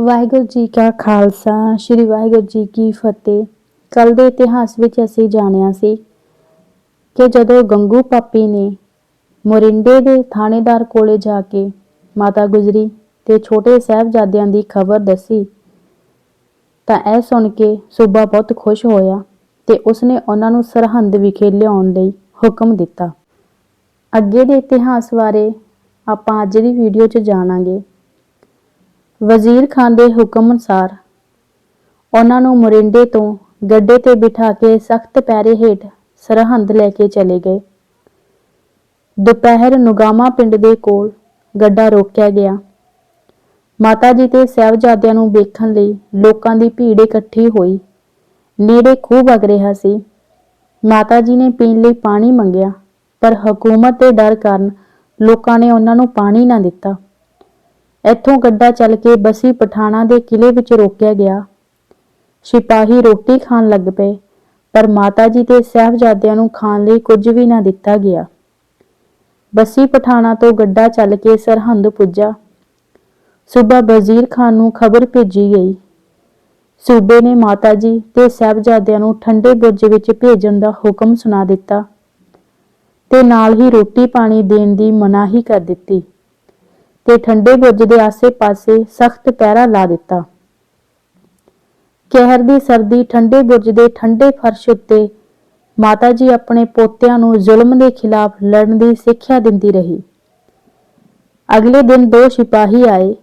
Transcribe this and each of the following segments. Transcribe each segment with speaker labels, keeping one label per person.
Speaker 1: ਵਾਹਿਗੁਰੂ ਜੀ ਕਾ ਖਾਲਸਾ, ਸ੍ਰੀ ਵਾਹਿਗੁਰੂ ਜੀ ਕੀ ਫਤਿਹ। ਕੱਲ ਦੇ ਇਤਿਹਾਸ ਵਿੱਚ ਅਸੀਂ ਜਾਣਿਆ ਸੀ ਕਿ ਜਦੋਂ ਗੰਗੂ ਪਾਪੀ ਨੇ ਮੋਰਿੰਡੇ ਦੇ ਥਾਣੇਦਾਰ ਕੋਲੇ ਜਾ ਕੇ ਮਾਤਾ ਗੁਜਰੀ ਤੇ ਛੋਟੇ ਸਾਹਿਬਜ਼ਾਦਿਆਂ ਦੀ ਖਬਰ ਦੱਸੀ, ਤਾਂ ਇਹ ਸੁਣ ਕੇ ਸੂਬਾ ਬਹੁਤ ਖੁਸ਼ ਹੋਇਆ ਤੇ ਉਸਨੇ ਉਹਨਾਂ ਨੂੰ ਸਰਹੰਦ ਵਿਖੇ ਲਿਆਉਣ ਲਈ ਹੁਕਮ ਦਿੱਤਾ। ਅੱਗੇ ਦੇ ਇਤਿਹਾਸ ਬਾਰੇ ਆਪਾਂ ਅੱਜ ਦੀ ਵੀਡੀਓ 'ਚ ਜਾਣਾਂਗੇ। ਵਜ਼ੀਰ ਖਾਨ ਦੇ ਹੁਕਮ ਅਨੁਸਾਰ ਉਹਨਾਂ ਨੂੰ ਮੋਰਿੰਡੇ ਤੋਂ ਗੱਡੇ ਤੇ ਬਿਠਾ ਕੇ ਸਖਤ ਪੈਰੇ ਹੇਠ ਸਰਹੰਦ ਲੈ ਕੇ ਚਲੇ ਗਏ। ਦੁਪਹਿਰ ਨੁਗਾਮਾ ਪਿੰਡ ਦੇ ਕੋਲ ਗੱਡਾ ਰੋਕਿਆ ਗਿਆ। ਮਾਤਾ ਜੀ ਤੇ ਸਹਿਬਜ਼ਾਦਿਆਂ ਨੂੰ ਵੇਖਣ ਲਈ ਲੋਕਾਂ ਦੀ ਭੀੜ ਇਕੱਠੀ ਹੋਈ। ਨੇੜੇ ਖੂਬ ਵਗ ਰਿਹਾ ਸੀ। ਮਾਤਾ ਜੀ ਨੇ ਪੀਣ ਲਈ ਪਾਣੀ ਮੰਗਿਆ, ਪਰ ਹਕੂਮਤ ਦੇ ਡਰ ਕਾਰਨ ਲੋਕਾਂ ਨੇ ਉਹਨਾਂ ਨੂੰ ਪਾਣੀ ਨਾ ਦਿੱਤਾ। ਇੱਥੋਂ ਗੱਡਾ ਚੱਲ ਕੇ ਬਸੀ ਪਠਾਣਾ ਦੇ ਕਿਲੇ ਵਿੱਚ ਰੋਕਿਆ ਗਿਆ। ਸਿਪਾਹੀ ਰੋਟੀ ਖਾਣ ਲੱਗ ਪਏ, ਪਰ ਮਾਤਾ ਜੀ ਤੇ ਸਾਹਿਬਜ਼ਾਦਿਆਂ ਨੂੰ ਖਾਣ ਲਈ ਕੁਝ ਵੀ ਨਾ ਦਿੱਤਾ ਗਿਆ। ਬਸੀ ਪਠਾਣਾ ਤੋਂ ਗੱਡਾ ਚੱਲ ਕੇ ਸਰਹੰਦ ਪੁੱਜਾ। ਸੂਬਾ ਵਜ਼ੀਰ ਖਾਨ ਨੂੰ ਖਬਰ ਭੇਜੀ ਗਈ। ਸੂਬੇ ਨੇ ਮਾਤਾ ਜੀ ਤੇ ਸਾਹਿਬਜ਼ਾਦਿਆਂ ਨੂੰ ਠੰਡੇ ਬੁਰਜ ਵਿੱਚ ਭੇਜਣ ਦਾ ਹੁਕਮ ਸੁਣਾ ਦਿੱਤਾ ਤੇ ਨਾਲ ਹੀ ਰੋਟੀ ਪਾਣੀ ਦੇਣ ਦੀ ਮਨਾਹੀ ਕਰ ਦਿੱਤੀ। ਤੇ ਠੰਡੇ ਬੁਰਜ ਦੇ ਆਸੇ-ਪਾਸੇ ਸਖਤ ਪਹਿਰਾ ਲਾ ਦਿੱਤਾ। ਕਹਿਰ ਦੀ ਸਰਦੀ ਠੰਡੇ ਬੁਰਜ ਦੇ ਠੰਡੇ ਫਰਸ਼ ਉੱਤੇ ਮਾਤਾ ਜੀ ਆਪਣੇ ਪੋਤਿਆਂ ਨੂੰ ਜ਼ੁਲਮ ਦੇ ਖਿਲਾਫ ਲੜਨ ਦੀ ਸਿੱਖਿਆ ਦਿੰਦੀ ਰਹੀ। ਅਗਲੇ ਦਿਨ ਦੋ ਸਿਪਾਹੀ ਆਏ।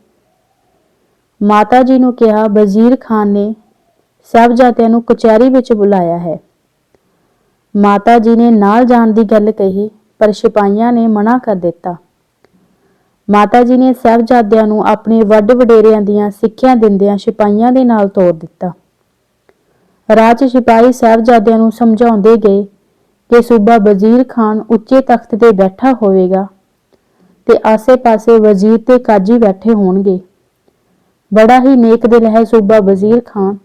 Speaker 1: ਮਾਤਾ ਜੀ ਨੂੰ ਕਿਹਾ, ਵਜ਼ੀਰ ਖਾਨ ਨੇ ਸਾਹਿਬਜ਼ਾਦਿਆਂ ਨੂੰ ਕਚਹਿਰੀ ਵਿੱਚ ਬੁਲਾਇਆ ਹੈ। ਮਾਤਾ ਜੀ ਨੇ ਨਾਲ ਜਾਣ ਦੀ ਗੱਲ ਕਹੀ, ਪਰ ਸਿਪਾਹੀਆਂ ਨੇ ਮਨਾ ਕਰ ਦਿੱਤਾ। ਮਾਤਾ ਜੀ ਨੇ ਸਾਹਿਬਜ਼ਾਦਿਆਂ ਨੂੰ ਆਪਣੇ ਵੱਡ ਵਡੇਰਿਆਂ ਦੀਆਂ ਸਿੱਖਿਆ ਦਿੰਦਿਆਂ ਸਿਪਾਹੀਆਂ ਦੇ ਨਾਲ ਤੋਰ ਦਿੱਤਾ। ਰਾਜ ਸਿਪਾਹੀ ਸਾਹਿਬਜ਼ਾਦਿਆਂ ਨੂੰ ਸਮਝਾਉਂਦੇ ਗਏ ਕਿ ਸੂਬਾ ਵਜ਼ੀਰ ਖਾਨ ਉੱਚੇ ਤਖਤ ਤੇ ਬੈਠਾ ਹੋਵੇਗਾ ਤੇ ਆਸੇ-ਪਾਸੇ ਵਜ਼ੀਰ ਤੇ ਕਾਜੀ ਬੈਠੇ ਹੋਣਗੇ। ਬੜਾ ਹੀ ਨੇਕ ਦਿਲ ਹੈ ਸੂਬਾ ਵਜ਼ੀਰ ਖਾਨ।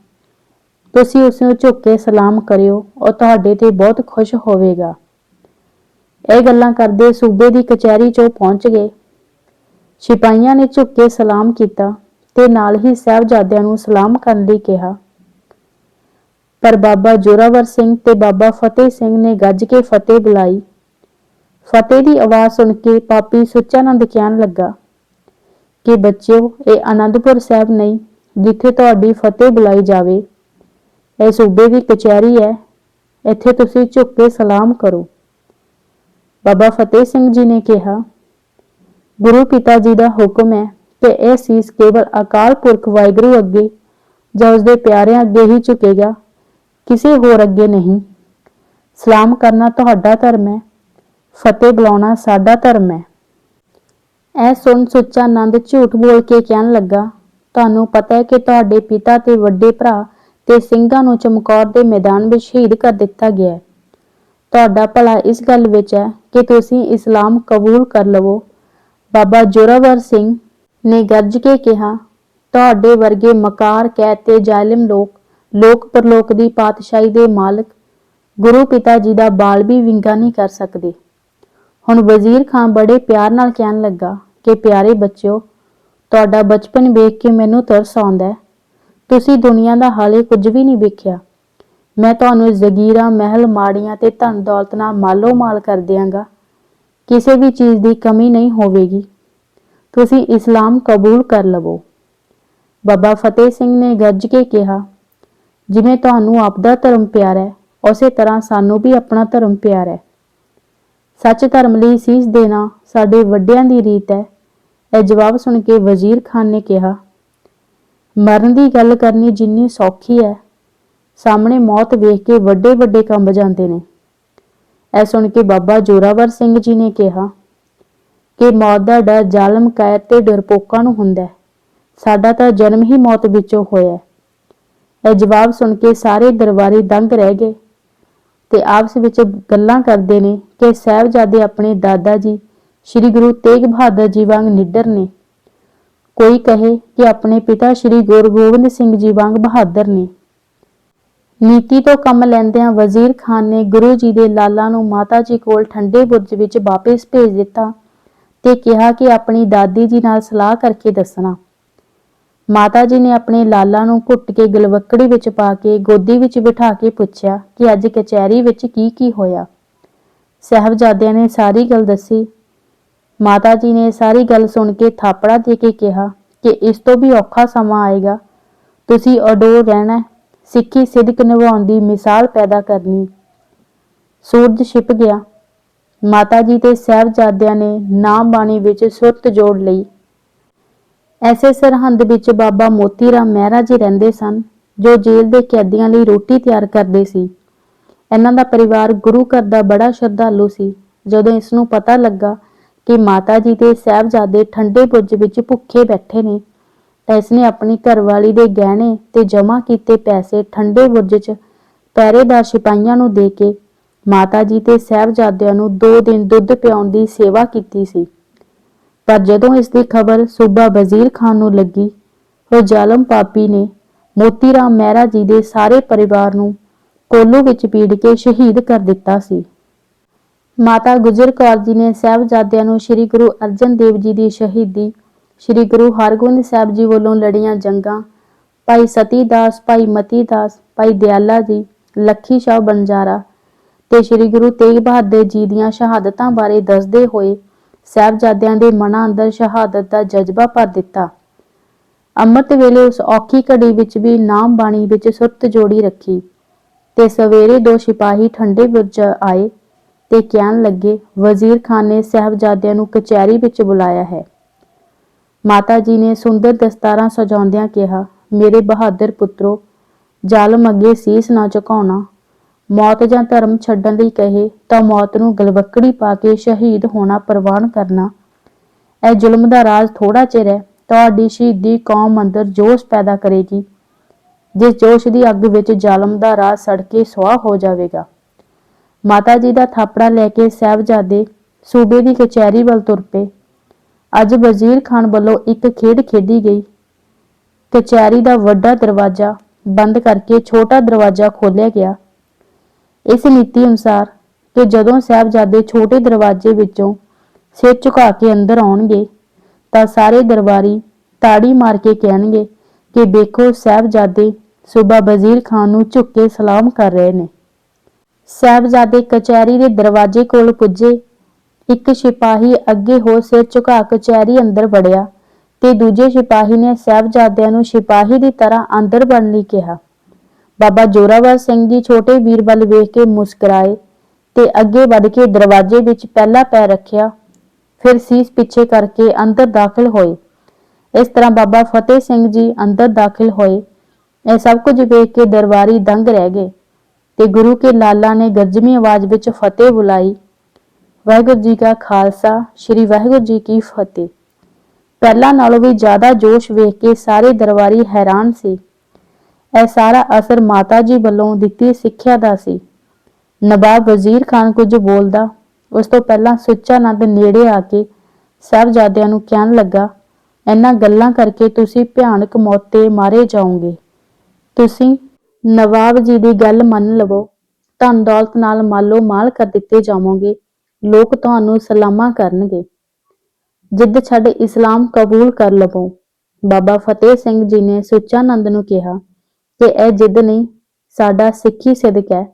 Speaker 1: ਤੁਸੀਂ ਉਸ ਨੂੰ ਝੁੱਕ ਕੇ ਸਲਾਮ ਕਰਿਓ, ਉਹ ਤੁਹਾਡੇ ਤੇ ਬਹੁਤ ਖੁਸ਼ ਹੋਵੇਗਾ। ਇਹ ਗੱਲਾਂ ਕਰਦੇ ਸੂਬੇ ਦੀ ਕਚਹਿਰੀ 'ਚੋਂ ਪਹੁੰਚ ਗਏ। ਸਿਪਾਹੀਆਂ ਨੇ ਝੁੱਕ ਕੇ ਸਲਾਮ ਕੀਤਾ ਤੇ ਨਾਲ ਹੀ ਸਾਹਿਬਜ਼ਾਦਿਆਂ ਨੂੰ ਸਲਾਮ ਕਰਨ ਲਈ ਕਿਹਾ। ਪਰ ਬਾਬਾ ਜੋਰਾਵਰ ਸਿੰਘ ਤੇ ਬਾਬਾ ਫਤਿਹ ਸਿੰਘ ਨੇ ਗੱਜ ਕੇ ਫਤਿਹ ਬੁਲਾਈ। ਫਤਿਹ ਦੀ ਆਵਾਜ਼ ਸੁਣ ਕੇ ਪਾਪੀ ਸੁੱਚਾਨੰਦ ਕਹਿਣ ਲੱਗਾ, ਕਿ ਬੱਚਿਓ, ਇਹ ਆਨੰਦਪੁਰ ਸਾਹਿਬ ਨਹੀਂ, ਜਿੱਥੇ ਤੁਹਾਡੀ ਫਤਿਹ ਬੁਲਾਈ ਜਾਵੇ। ਇਹ ਸੂਬੇ ਦੀ ਕਚਹਿਰੀ ਹੈ, ਇੱਥੇ ਤੁਸੀਂ ਝੁੱਕ ਕੇ ਸਲਾਮ ਕਰੋ। ਬਾਬਾ ਫਤਿਹ ਸਿੰਘ ਜੀ ਨੇ ਕਿਹਾ ਗੁਰੂ ਪਿਤਾ ਜੀ ਦਾ ਹੁਕਮ ਹੈ ਕਿ ਇਹ ਸੀਸ ਕੇਵਲ ਅਕਾਲ ਪੁਰਖ ਵਾਹਿਗੁਰੂ ਅੱਗੇ ਜਾਂ ਉਸ ਦੇ ਪਿਆਰਿਆਂ ਅੱਗੇ ਹੀ ਝੁਕੇਗਾ, ਕਿਸੇ ਹੋਰ ਅੱਗੇ ਨਹੀਂ। ਸਲਾਮ ਕਰਨਾ ਤੁਹਾਡਾ ਧਰਮ ਹੈ, ਫਤਿਹ ਬੁਲਾਉਣਾ ਸਾਡਾ ਧਰਮ ਹੈ। ਐ ਸੁਣ ਸੁੱਚਾ ਆਨੰਦ ਝੂਠ ਬੋਲ ਕੇ ਕਹਿਣ ਲੱਗਾ, ਤੁਹਾਨੂੰ ਪਤਾ ਹੈ ਕਿ ਤੁਹਾਡੇ ਪਿਤਾ ਤੇ ਵੱਡੇ ਭਰਾ ਤੇ ਸਿੰਘਾਂ ਨੂੰ ਚਮਕੌਰ ਦੇ ਮੈਦਾਨ ਵਿੱਚ ਸ਼ਹੀਦ ਕਰ ਦਿੱਤਾ ਗਿਆ ਹੈ। ਤੁਹਾਡਾ ਭਲਾ ਇਸ ਗੱਲ ਵਿੱਚ ਹੈ ਕਿ ਤੁਸੀਂ ਇਸਲਾਮ ਕਬੂਲ ਕਰ ਲਵੋ ਬਾਬਾ ਜੋਰਾਵਰ ਸਿੰਘ ਨੇ ਗੱਜ ਕੇ ਕਿਹਾ, ਤੁਹਾਡੇ ਵਰਗੇ ਮਕਾਰ ਕੈਦ ਤੇ ਜ਼ਾਲਿਮ ਲੋਕ ਲੋਕ ਪਰਲੋਕ ਦੀ ਪਾਤਸ਼ਾਹੀ ਦੇ ਮਾਲਕ, ਗੁਰੂ ਪਿਤਾ ਜੀ ਦਾ ਬਾਲ ਵੀ ਵਿੰਗਾ ਨਹੀਂ ਕਰ ਸਕਦੇ। ਹੁਣ ਵਜ਼ੀਰ ਖਾਨ ਬੜੇ ਪਿਆਰ ਨਾਲ ਕਹਿਣ ਲੱਗਾ ਕਿ, ਪਿਆਰੇ ਬੱਚਿਓ, ਤੁਹਾਡਾ ਬਚਪਨ ਵੇਖ ਕੇ ਮੈਨੂੰ ਤਰਸ ਆਉਂਦਾ ਹੈ। ਤੁਸੀਂ ਦੁਨੀਆ ਦਾ ਹਾਲੇ ਕੁਝ ਵੀ ਨਹੀਂ ਵੇਖਿਆ। ਮੈਂ ਤੁਹਾਨੂੰ ਜ਼ਗੀਰਾਂ, ਮਹਿਲ, ਮਾੜੀਆਂ ਤੇ ਧਨ ਦੌਲਤ ਨਾਲ ਮਾਲੋ ਮਾਲ ਕਰ ਦਿਆਂਗਾ। ਕਿਸੇ ਵੀ ਚੀਜ਼ ਦੀ ਕਮੀ ਨਹੀਂ ਹੋਵੇਗੀ। ਤੁਸੀਂ ਇਸਲਾਮ ਕਬੂਲ ਕਰ ਲਵੋ। ਬਾਬਾ ਫਤਿਹ ਸਿੰਘ ਨੇ ਗੱਜ ਕੇ ਕਿਹਾ, ਜਿਵੇਂ ਤੁਹਾਨੂੰ ਆਪਦਾ ਧਰਮ ਪਿਆਰਾ ਹੈ, ਉਸੇ ਤਰ੍ਹਾਂ ਸਾਨੂੰ ਵੀ ਆਪਣਾ ਧਰਮ ਪਿਆਰਾ ਹੈ। ਸੱਚ ਧਰਮ ਲਈ ਸੀਸ ਦੇਣਾ ਸਾਡੇ ਵੱਡਿਆਂ ਦੀ ਰੀਤ ਹੈ। ਇਹ ਜਵਾਬ ਸੁਣ ਕੇ ਵਜ਼ੀਰ ਖਾਨ ਨੇ ਕਿਹਾ, ਮਰਨ ਦੀ ਗੱਲ ਕਰਨੀ ਜਿੰਨੀ ਸੌਖੀ ਹੈ, ਸਾਹਮਣੇ ਮੌਤ ਵੇਖ ਕੇ ਵੱਡੇ ਵੱਡੇ ਕੰਬ ਜਾਂਦੇ ਨੇ। ਇਹ ਸੁਣ ਕੇ ਬਾਬਾ ਜੋਰਾਵਰ ਸਿੰਘ ਜੀ ਨੇ ਕਿਹਾ ਕਿ ਮੌਤ ਦਾ ਡਰ ਜ਼ਾਲਮ ਕਾਇਰ ਤੇ ਡਰਪੋਕਾਂ ਨੂੰ ਹੁੰਦਾ ਹੈ। ਸਾਡਾ ਤਾਂ ਜਨਮ ਹੀ ਮੌਤ ਵਿੱਚੋਂ ਹੋਇਆ ਹੈ। ਇਹ ਜਵਾਬ ਸੁਣ ਕੇ ਸਾਰੇ ਦਰਬਾਰੀ ਦੰਗ ਰਹਿ ਗਏ ਤੇ ਆਪਸ ਵਿੱਚ ਗੱਲਾਂ ਕਰਦੇ ਨੇ ਕਿ ਸਾਹਿਬਜ਼ਾਦੇ ਆਪਣੇ ਦਾਦਾ ਜੀ, ਸ੍ਰੀ ਗੁਰੂ ਤੇਗ ਬਹਾਦਰ ਜੀ ਵਾਂਗ ਨਿੱਡਰ ਨੇ। ਕੋਈ ਕਹੇ ਕਿ ਆਪਣੇ ਪਿਤਾ ਸ੍ਰੀ ਗੁਰੂ ਗੋਬਿੰਦ ਸਿੰਘ ਜੀ ਵਾਂਗ ਬਹਾਦਰ ਨੇ। ਨੀਤੀ ਤੋਂ ਕੰਮ ਲੈਂਦਿਆਂ ਵਜ਼ੀਰ ਖਾਨ ਨੇ ਗੁਰੂ ਜੀ ਦੇ ਲਾਲਾਂ ਨੂੰ ਮਾਤਾ ਜੀ ਕੋਲ ਠੰਡੇ ਬੁਰਜ ਵਿੱਚ ਵਾਪਸ ਭੇਜ ਦਿੱਤਾ ਤੇ ਕਿਹਾ ਕਿ ਆਪਣੀ ਦਾਦੀ ਜੀ ਨਾਲ ਸਲਾਹ ਕਰਕੇ ਦੱਸਣਾ। ਮਾਤਾ ਜੀ ਨੇ ਆਪਣੇ ਲਾਲਾਂ ਨੂੰ ਘੁੱਟ ਕੇ ਗਲਵੱਕੜੀ ਵਿੱਚ ਪਾ ਕੇ ਗੋਦੀ ਵਿੱਚ ਬਿਠਾ ਕੇ ਪੁੱਛਿਆ ਕਿ ਅੱਜ ਕਚਹਿਰੀ ਵਿੱਚ ਕੀ ਕੀ ਹੋਇਆ। ਸਾਹਿਬਜ਼ਾਦਿਆਂ ਨੇ ਸਾਰੀ ਗੱਲ ਦੱਸੀ। ਮਾਤਾ ਜੀ ਨੇ ਸਾਰੀ ਗੱਲ ਸੁਣ ਕੇ ਥਾਪੜਾ ਦੇ ਕੇ ਕਿਹਾ ਕਿ ਇਸ ਤੋਂ ਵੀ ਔਖਾ ਸਮਾਂ ਆਏਗਾ। ਤੁਸੀਂ ਅਡੋਰ ਰਹਿਣਾ ਸਿੱਖੀ ਸਿਦਕ ਨਿਭਾਉਣ ਦੀ ਮਿਸਾਲ ਪੈਦਾ ਕਰਨੀ। ਸੂਰਜ ਛਿਪ ਗਿਆ। ਮਾਤਾ ਜੀ ਤੇ ਸਾਹਿਬਜ਼ਾਦਿਆਂ ਨੇ ਨਾਮ ਬਾਣੀ ਵਿੱਚ ਸੁਰਤ ਜੋੜ ਲਈ। ਐਸੇ ਸਰਹੰਦ ਵਿੱਚ ਬਾਬਾ ਮੋਤੀ ਰਾਮ ਮਹਿਰਾ ਜੀ ਰਹਿੰਦੇ ਸਨ, ਜੋ ਜੇਲ੍ਹ ਦੇ ਕੈਦੀਆਂ ਲਈ ਰੋਟੀ ਤਿਆਰ ਕਰਦੇ ਸੀ। ਇਹਨਾਂ ਦਾ ਪਰਿਵਾਰ ਗੁਰੂ ਘਰ ਦਾ ਬੜਾ ਸ਼ਰਧਾਲੂ ਸੀ। ਜਦੋਂ ਇਸ ਨੂੰ ਪਤਾ ਲੱਗਾ ਕਿ ਮਾਤਾ ਜੀ ਤੇ ਸਾਹਿਬਜ਼ਾਦੇ ਠੰਡੇ ਬੁਰਜ ਵਿੱਚ ਭੁੱਖੇ ਬੈਠੇ ਨੇ ਤਾਂ ਇਸਨੇ ਆਪਣੀ ਘਰਵਾਲੀ ਦੇ ਗਹਿਣੇ ਤੇ ਜਮ੍ਹਾਂ ਕੀਤੇ ਪੈਸੇ ਠੰਡੇ ਬੁਰਜ 'ਚ ਪਹਿਰੇਦਾਰ ਸਿਪਾਹੀਆਂ ਨੂੰ ਦੇ ਕੇ ਮਾਤਾ ਜੀ ਤੇ ਸਾਹਿਬਜ਼ਾਦਿਆਂ ਨੂੰ ਦੋ ਦਿਨ ਦੁੱਧ ਪਿਆਉਣ ਦੀ ਸੇਵਾ ਕੀਤੀ ਸੀ। ਪਰ ਜਦੋਂ ਇਸ ਦੀ ਖਬਰ ਸੂਬਾ ਵਜ਼ੀਰ ਖਾਨ ਨੂੰ ਲੱਗੀ, ਉਹ ਜ਼ਾਲਮ ਪਾਪੀ ਨੇ ਮੋਤੀ ਰਾਮ ਮਹਿਰਾ ਜੀ ਦੇ ਸਾਰੇ ਪਰਿਵਾਰ ਨੂੰ ਕੋਲੂ ਵਿੱਚ ਪੀੜ ਕੇ ਸ਼ਹੀਦ ਕਰ ਦਿੱਤਾ ਸੀ। ਮਾਤਾ ਗੁਜਰ ਕੌਰ ਜੀ ਨੇ ਸਾਹਿਬਜ਼ਾਦਿਆਂ ਨੂੰ ਸ੍ਰੀ ਗੁਰੂ ਅਰਜਨ ਦੇਵ ਜੀ ਦੀ ਸ਼ਹੀਦੀ ਸ੍ਰੀ ਗੁਰੂ ਹਰਗੋਬਿੰਦ ਸਾਹਿਬ ਜੀ ਵੱਲੋਂ ਲੜੀਆਂ ਜੰਗਾਂ, ਭਾਈ ਸਤੀ ਦਾਸ ਭਾਈ ਮਤੀ ਦਾਸ ਭਾਈ ਦਿਆਲਾ ਜੀ, ਲੱਖੀ ਸ਼ਾਹ ਬੰਜਾਰਾ ਤੇ ਸ੍ਰੀ ਗੁਰੂ ਤੇਗ ਬਹਾਦਰ ਜੀ ਦੀਆਂ ਸ਼ਹਾਦਤਾਂ ਬਾਰੇ ਦੱਸਦੇ ਹੋਏ ਸਾਹਿਬਜ਼ਾਦਿਆਂ ਦੇ ਮਨਾਂ ਅੰਦਰ ਸ਼ਹਾਦਤ ਦਾ ਜਜ਼ਬਾ ਭਰ ਦਿੱਤਾ। ਅੰਮ੍ਰਿਤ ਵੇਲੇ ਉਸ ਔਖੀ ਘੜੀ ਵਿੱਚ ਵੀ ਨਾਮ ਬਾਣੀ ਵਿੱਚ ਸੁਰਤ ਜੋੜੀ ਰੱਖੀ ਤੇ ਸਵੇਰੇ ਦੋ ਸਿਪਾਹੀ ਠੰਡੇ ਬੁਰਜ ਆਏ ਤੇ ਕਹਿਣ ਲੱਗੇ, ਵਜ਼ੀਰ ਖਾਨ ਨੇ ਸਾਹਿਬਜ਼ਾਦਿਆਂ ਨੂੰ ਕਚਹਿਰੀ ਵਿੱਚ ਬੁਲਾਇਆ ਹੈ। ਮਾਤਾ ਜੀ ਨੇ ਸੁੰਦਰ ਦਸਤਾਰਾਂ ਸਜਾਉਂਦਿਆਂ ਕਿਹਾ, ਮੇਰੇ ਬਹਾਦਰ ਪੁੱਤਰੋ, ਜ਼ਾਲਮ ਅੱਗੇ ਸੀਸ ਨਾ ਝੁਕਾਉਣਾ। ਮੌਤ ਜਾਂ ਧਰਮ ਛੱਡਣ ਲਈ ਕਹੇ ਤਾਂ ਮੌਤ ਨੂੰ ਗਲਵੱਕੜੀ ਪਾ ਕੇ ਸ਼ਹੀਦ ਹੋਣਾ ਪ੍ਰਵਾਨ ਕਰਨਾ। ਇਹ ਜ਼ੁਲਮ ਦਾ ਰਾਜ ਥੋੜਾ ਚਿਰ ਹੈ, ਤੁਹਾਡੀ ਸ਼ਹੀਦੀ ਕੌਮ ਅੰਦਰ ਜੋਸ਼ ਪੈਦਾ ਕਰੇਗੀ। ਜਿਸ ਜੋਸ਼ ਦੀ ਅੱਗ ਵਿੱਚ ਜ਼ਾਲਮ ਦਾ ਰਾਜ ਸੜ ਕੇ ਸੁਆਹ ਹੋ ਜਾਵੇਗਾ। ਮਾਤਾ ਜੀ ਦਾ ਥਾਪੜਾ ਲੈ ਕੇ ਸਾਹਿਬਜ਼ਾਦੇ ਸੂਬੇ ਦੀ ਕਚਹਿਰੀ ਵੱਲ ਤੁਰ ਪਏ। ਅੱਜ ਵਜ਼ੀਰ ਖਾਨ ਵੱਲੋਂ ਇੱਕ ਖੇਡ ਖੇਡੀ ਗਈ ਕਚਹਿਰੀ ਦਾ ਵੱਡਾ ਦਰਵਾਜ਼ਾ ਬੰਦ ਕਰਕੇ ਛੋਟਾ ਦਰਵਾਜ਼ਾ ਖੋਲ੍ਹਿਆ ਗਿਆ। ਇਸ ਨੀਤੀ ਅਨੁਸਾਰ ਕਿ ਜਦੋਂ ਸਾਹਿਬਜ਼ਾਦੇ ਛੋਟੇ ਦਰਵਾਜ਼ੇ ਵਿੱਚੋਂ ਸਿਰ ਝੁਕਾ ਕੇ ਅੰਦਰ ਆਉਣਗੇ, ਤਾਂ ਸਾਰੇ ਦਰਬਾਰੀ ਤਾੜੀ ਮਾਰ ਕੇ ਕਹਿਣਗੇ ਕਿ ਦੇਖੋ ਸਾਹਿਬਜ਼ਾਦੇ ਸੂਬਾ ਵਜ਼ੀਰ ਖਾਨ ਨੂੰ ਝੁੱਕ ਕੇ ਸਲਾਮ ਕਰ ਰਹੇ ਨੇ। ਸਾਹਿਬਜ਼ਾਦੇ ਕਚਹਿਰੀ ਦੇ ਦਰਵਾਜ਼ੇ ਕੋਲ ਪੁੱਜੇ ਇੱਕ ਸਿਪਾਹੀ ਅੱਗੇ ਹੋ ਸਿਰ ਝੁਕਾ ਕਚਹਿਰੀ ਅੰਦਰ ਵੜਿਆ ਤੇ ਦੂਜੇ ਸਿਪਾਹੀ ਨੇ ਸਾਹਿਬਜ਼ਾਦਿਆਂ ਨੂੰ ਸਿਪਾਹੀ ਦੀ ਤਰ੍ਹਾਂ ਅੰਦਰ ਵੜਨ ਲਈ ਕਿਹਾ। ਬਾਬਾ ਜੋਰਾਵਰ ਸਿੰਘ ਜੀ ਛੋਟੇ ਵੀਰ ਵੱਲ ਵੇਖ ਕੇ ਮੁਸਕਰਾਏ ਤੇ ਅੱਗੇ ਵੱਧ ਕੇ ਦਰਵਾਜ਼ੇ ਵਿੱਚ ਪਹਿਲਾ ਪੈਰ ਰੱਖਿਆ, ਫਿਰ ਸੀਸ ਪਿੱਛੇ ਕਰਕੇ ਅੰਦਰ ਦਾਖਲ ਹੋਏ। ਇਸ ਤਰ੍ਹਾਂ ਬਾਬਾ ਫਤਿਹ ਸਿੰਘ ਜੀ ਅੰਦਰ ਦਾਖਲ ਹੋਏ। ਇਹ ਸਭ ਕੁਝ ਵੇਖ ਕੇ ਦਰਬਾਰੀ ਦੰਗ ਰਹਿ ਗਏ ਤੇ ਗੁਰੂ ਕੇ ਲਾਲਾ ਨੇ ਗਰਜਵੀਂ ਆਵਾਜ਼ ਵਿੱਚ ਫਤਿਹ ਬੁਲਾਈ ਵਾਹਿਗੁਰੂ ਜੀ ਕਾ ਖਾਲਸਾ, ਸ੍ਰੀ ਵਾਹਿਗੁਰੂ ਜੀ ਕੀ ਫਤਿਹ। ਪਹਿਲਾਂ ਨਾਲੋਂ ਵੀ ਜ਼ਿਆਦਾ ਜੋਸ਼ ਵੇਖ ਕੇ ਸਾਰੇ ਦਰਬਾਰੀ ਹੈਰਾਨ ਸੀ। ਇਹ ਸਾਰਾ ਅਸਰ ਮਾਤਾ ਜੀ ਵੱਲੋਂ ਦਿੱਤੀ ਸਿੱਖਿਆ ਦਾ ਸੀ। ਨਵਾਬ ਵਜ਼ੀਰ ਖਾਨ ਕੁਝ ਬੋਲਦਾ, ਉਸ ਤੋਂ ਪਹਿਲਾਂ ਸੁੱਚਾ ਨੰਦ ਨੇੜੇ ਆ ਕੇ ਸਾਹਿਬਜ਼ਾਦਿਆਂ ਨੂੰ ਕਹਿਣ ਲੱਗਾ, ਇਹਨਾਂ ਗੱਲਾਂ ਕਰਕੇ ਤੁਸੀਂ ਭਿਆਨਕ ਮੌਤ ਤੇ ਮਾਰੇ ਜਾਓਗੇ। ਤੁਸੀਂ ਨਵਾਬ ਜੀ ਦੀ ਗੱਲ ਮੰਨ ਲਵੋ ਧਨ ਦੌਲਤ ਨਾਲ ਮਾਲੋ ਮਾਲ ਕਰ ਦਿੱਤੇ ਜਾਵੋਗੇ। ਲੋਕ ਤੁਹਾਨੂੰ ਸਲਾਮਾ ਕਰਨਗੇ। ਜਿੱਦ ਛੱਡ ਇਸਲਾਮ ਕਬੂਲ ਕਰ ਲਵੋ। ਬਾਬਾ ਫਤਿਹ ਸਿੰਘ ਜੀ ਨੇ ਸੁੱਚਾਨੰਦ ਨੂੰ ਕਿਹਾ ਕਿ ਇਹ ਜਿੱਦ ਨਹੀਂ, ਸਾਡਾ ਸਿੱਖੀ ਸਿਦਕ ਹੈ।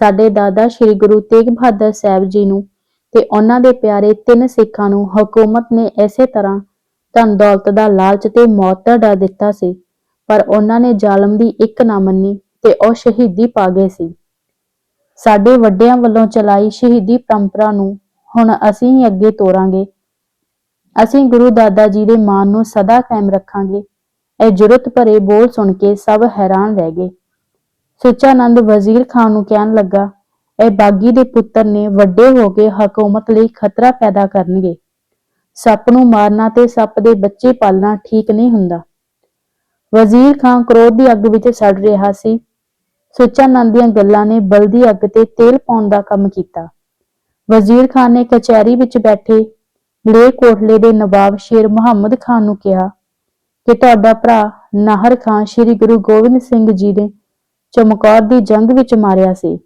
Speaker 1: ਸਾਡੇ ਦਾਦਾ ਸ੍ਰੀ ਗੁਰੂ ਤੇਗ ਬਹਾਦਰ ਸਾਹਿਬ ਜੀ ਨੂੰ ਤੇ ਉਹਨਾਂ ਦੇ ਪਿਆਰੇ ਤਿੰਨ ਸਿੱਖਾਂ ਨੂੰ ਹਕੂਮਤ ਨੇ ਐਸੇ ਤਰ੍ਹਾਂ ਧਨ ਦੌਲਤ ਦਾ ਲਾਲਚ ਤੇ ਮੌਤ ਦਾ ਡਰ ਦਿੱਤਾ ਸੀ। ਪਰ ਉਹਨਾਂ ਨੇ ਜ਼ਾਲਮ ਦੀ ਇੱਕ ਨਾ ਮੰਨੀ ਤੇ ਉਹ ਸ਼ਹੀਦੀ ਪਾ ਗਏ ਸੀ। ਸਾਡੇ ਵੱਡਿਆਂ ਵੱਲੋਂ ਚਲਾਈ ਸ਼ਹੀਦੀ ਪਰੰਪਰਾ ਨੂੰ ਹੁਣ ਅਸੀਂ ਹੀ ਅੱਗੇ ਤੋਰਾਂਗੇ। ਅਸੀਂ ਗੁਰੂ ਦਾਦਾ ਜੀ ਦੇ ਮਾਣ ਨੂੰ ਸਦਾ ਕਾਇਮ ਰੱਖਾਂਗੇ। ਇਹ ਜੁਰਤ ਭਰੇ ਬੋਲ ਸੁਣ ਕੇ ਸਭ ਹੈਰਾਨ ਰਹਿ ਗਏ। ਸੁੱਚਾਨੰਦ ਵਜ਼ੀਰ ਖਾਨ ਨੂੰ ਕਹਿਣ ਲੱਗਾ, ਇਹ ਬਾਗੀ ਦੇ ਪੁੱਤਰ ਨੇ ਵੱਡੇ ਹੋ ਕੇ ਹਕੂਮਤ ਲਈ ਖਤਰਾ ਪੈਦਾ ਕਰਨਗੇ। ਸੱਪ ਨੂੰ ਮਾਰਨਾ ਤੇ ਸੱਪ ਦੇ ਬੱਚੇ ਪਾਲਣਾ ਠੀਕ ਨਹੀਂ ਹੁੰਦਾ। ਵਜ਼ੀਰ ਖਾਨ ਕ੍ਰੋਧ ਦੀ ਅੱਗ ਵਿੱਚ ਸੜ ਰਿਹਾ ਸੀ। ਸੁੱਚਾਨੰਦ ਦੀਆਂ ਗੱਲਾਂ ਨੇ ਬਲਦੀ ਅੱਗ ਤੇ ਤੇਲ ਪਾਉਣ ਦਾ ਕੰਮ ਕੀਤਾ। ਵਜ਼ੀਰ ਖਾਨ ਨੇ ਕਚਹਿਰੀ ਵਿੱਚ ਬੈਠੇ ਮਲੇਰ ਕੋਟਲੇ ਦੇ ਨਵਾਬ ਸ਼ੇਰ ਮੁਹੰਮਦ ਖਾਨ ਨੂੰ ਕਿਹਾ ਕਿ ਤੁਹਾਡਾ ਭਰਾ ਨਾਹਰ ਖਾਨ ਸ੍ਰੀ ਗੁਰੂ ਗੋਬਿੰਦ ਸਿੰਘ ਜੀ ਨੇ ਚਮਕੌਰ ਦੀ ਜੰਗ ਵਿੱਚ ਮਾਰਿਆ ਸੀ।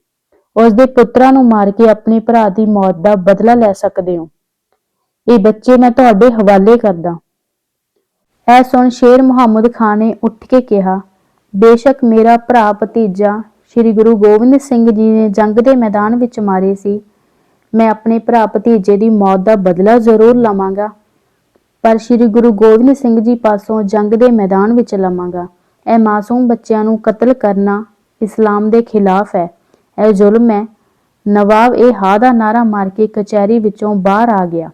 Speaker 1: ਉਸ ਦੇ ਪੁੱਤਰਾਂ ਨੂੰ ਮਾਰ ਕੇ ਆਪਣੇ ਭਰਾ ਦੀ ਮੌਤ ਦਾ ਬਦਲਾ ਲੈ ਸਕਦੇ ਹੋ। ਇਹ ਬੱਚੇ ਮੈਂ ਤੁਹਾਡੇ ਹਵਾਲੇ ਕਰਦਾ। ਐ ਸੁਣ ਸ਼ੇਰ ਮੁਹੰਮਦ ਖਾਨ ਨੇ ਉੱਠ ਕੇ ਕਿਹਾ ਬੇਸ਼ੱਕ ਮੇਰਾ ਭਰਾ ਭਤੀਜਾ ਸ੍ਰੀ ਗੁਰੂ ਗੋਬਿੰਦ ਸਿੰਘ ਜੀ ਨੇ ਜੰਗ ਦੇ ਮੈਦਾਨ ਵਿੱਚ ਮਾਰੇ ਸੀ। ਮੈਂ ਆਪਣੇ ਭਰਾ ਭਤੀਜੇ ਦੀ ਮੌਤ ਦਾ ਬਦਲਾ ਜ਼ਰੂਰ ਲਵਾਂਗਾ। ਪਰ ਸ੍ਰੀ ਗੁਰੂ ਗੋਬਿੰਦ ਸਿੰਘ ਜੀ ਪਾਸੋਂ ਜੰਗ ਦੇ ਮੈਦਾਨ ਵਿੱਚ ਲਵਾਂਗਾ। ਇਹ ਮਾਸੂਮ ਬੱਚਿਆਂ ਨੂੰ ਕਤਲ ਕਰਨਾ ਇਸਲਾਮ ਦੇ ਖਿਲਾਫ ਹੈ। ਇਹ ਜ਼ੁਲਮ ਹੈ। ਨਵਾਬ ਇਹ ਹਾ ਦਾ ਨਾਰਾ ਮਾਰ ਕੇ ਕਚਹਿਰੀ ਵਿੱਚੋਂ ਬਾਹਰ ਆ ਗਿਆ।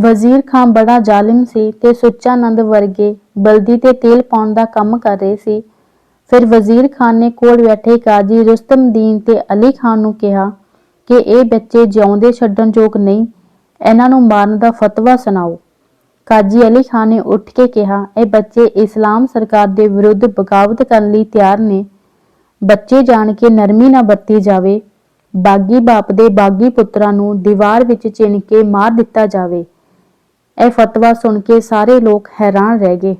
Speaker 1: ਵਜ਼ੀਰ ਖਾਨ ਬੜਾ ਜ਼ਾਲਿਮ ਸੀ ਤੇ ਸੁੱਚਾ ਨੰਦ ਵਰਗੇ ਬਲਦੀ ਤੇ ਤੇਲ ਪਾਉਣ ਦਾ ਕੰਮ ਕਰ ਰਹੇ ਸੀ। ਫਿਰ ਵਜ਼ੀਰ ਖਾਨ ਨੇ ਕੋਲ ਬੈਠੇ ਕਾਜ਼ੀ ਰੁਸਤਮਦੀਨ ਤੇ ਅਲੀ ਖਾਨ ਨੂੰ ਕਿਹਾ ਕਿ ਇਹ ਬੱਚੇ ਜਿਉਂਦੇ ਛੱਡਣ ਯੋਗ ਨਹੀਂ, ਇਹਨਾਂ ਨੂੰ ਮਾਰਨ ਦਾ ਫਤਵਾ ਸੁਣਾਓ। ਕਾਜੀ ਅਲੀ ਖਾਨ ਨੇ ਉੱਠ ਕੇ ਕਿਹਾ, ਇਹ ਬੱਚੇ ਇਸਲਾਮ ਸਰਕਾਰ ਦੇ ਵਿਰੁੱਧ ਬਗਾਵਤ ਕਰਨ ਲਈ ਤਿਆਰ ਨੇ। ਬੱਚੇ ਜਾਣ ਕੇ ਨਰਮੀ ਨਾ ਵਰਤੀ ਜਾਵੇ। ਬਾਗੀ ਬਾਪ ਦੇ ਬਾਗੀ ਪੁੱਤਰਾਂ ਨੂੰ ਦੀਵਾਰ ਵਿੱਚ ਚਿਣ ਕੇ ਮਾਰ ਦਿੱਤਾ ਜਾਵੇ। ਇਹ ਫਤਵਾ ਸੁਣ ਕੇ ਸਾਰੇ ਲੋਕ ਹੈਰਾਨ ਰਹਿ ਗਏ।